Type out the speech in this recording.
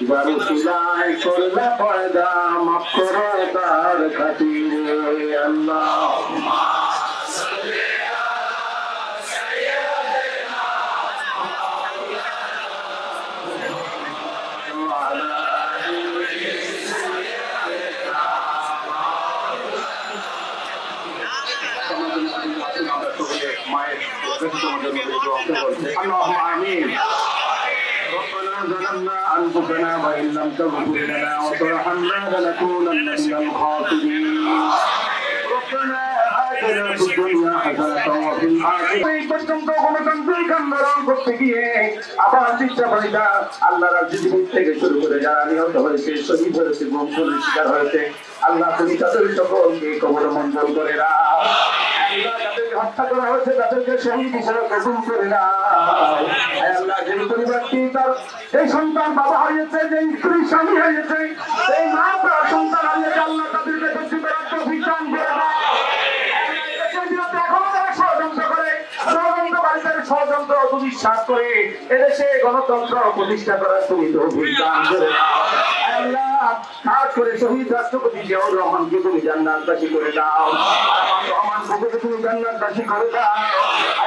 যার সিলাই করলে পয়দা মাফ করো তার খাতিরে আল্লাহ। মায়ের জন্য ظلمنا انفسنا وان لم تغفر لنا وترحمنا لنكونن من الخاسرين ربنا آتنا في الدنيا حسنة وفي الآخرة এই পর্যন্ত গণতান্ত্রিক আন্দোলন করতে গিয়ে আবার চেষ্টা করিটা আল্লাহ রাজনীতি থেকে শুরু করে যারা নিহত হয়েছে শহীদ হয়েছে গুম শিকার হয়েছে আল্লাহ তুমি তাদের সকলকে কবর মন্ডল করে রাখ আল্লাহ যাদেরকে হত্যা করা হয়েছে, তাদেরকে শহীদ হিসেবে কবুল করে তার এই সন্তান বাবা হয়েছে যে স্ত্রী স্বামী হয়েছে এই মা তার সন্তান হয়েছে আল্লাহ তাদেরকে সত্যি করার দান করে ষড়যন্ত্র দুঃশ্বাস করে, এদেশে গণতন্ত্র প্রতিষ্ঠা করার তুমি তৌফিক দান করে শহীদ রাষ্ট্রপতি জিয়াউর রহমানকে তুমি জান্নাতবাসী করে দাও। রহমান জান্নাতবাসী করে দাও